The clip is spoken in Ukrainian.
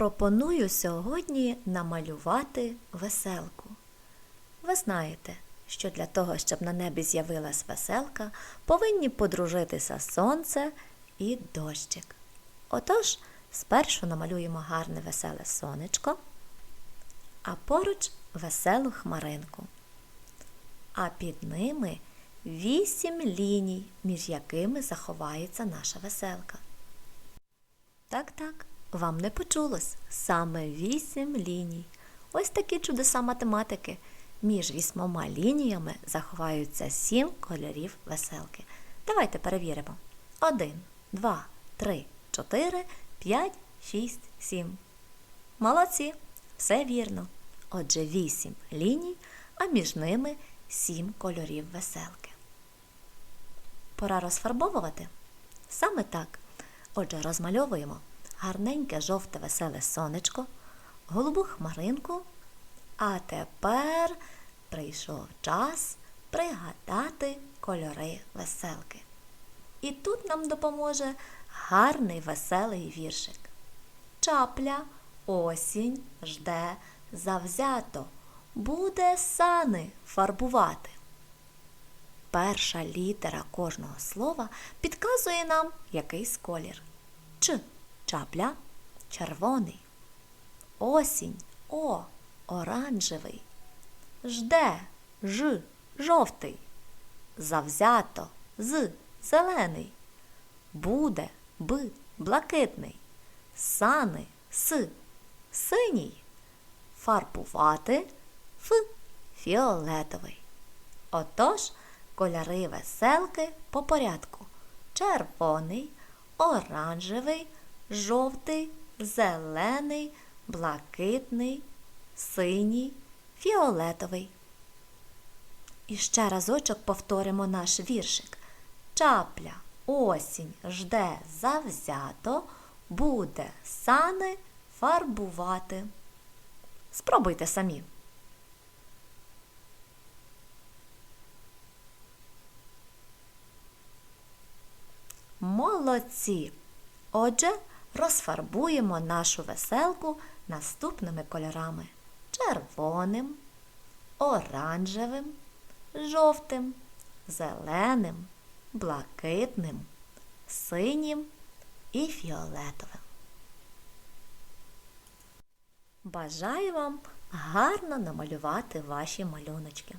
Пропоную сьогодні намалювати веселку. Ви знаєте, що для того, щоб на небі з'явилась веселка, повинні подружитися сонце і дощик. Отож, спершу намалюємо гарне веселе сонечко, а поруч веселу хмаринку. А під ними вісім ліній, між якими заховається наша веселка. Так, так, вам не почулось саме вісім ліній. Ось такі чудеса математики. Між вісьмома лініями заховаються сім кольорів веселки. Давайте перевіримо. Один, два, три, чотири, п'ять, шість, сім. Молодці, все вірно. Отже, вісім ліній, а між ними сім кольорів веселки. Пора розфарбовувати? Саме так. Отже, розмальовуємо гарненьке жовте веселе сонечко, голубу хмаринку. А тепер прийшов час пригадати кольори веселки. І тут нам допоможе гарний веселий віршик. Чапля осінь жде завзято, буде сани фарбувати. Перша літера кожного слова підказує нам якийсь колір. Ч чапля червоний. Осінь о оранжевий. Жде ж жовтий. Завзято з зелений. Буде б блакитний. Сани с синій. Фарбувати ф фіолетовий. Отож, кольори веселки по порядку. Червоний, оранжевий, жовтий, зелений, блакитний, синій, фіолетовий. І ще разочок повторимо наш віршик. Чапля осінь жде завзято, буде сани фарбувати. Спробуйте самі. Молодці! Отже, розфарбуємо нашу веселку наступними кольорами: червоним, оранжевим, жовтим, зеленим, блакитним, синім і фіолетовим. Бажаю вам гарно намалювати ваші малюночки.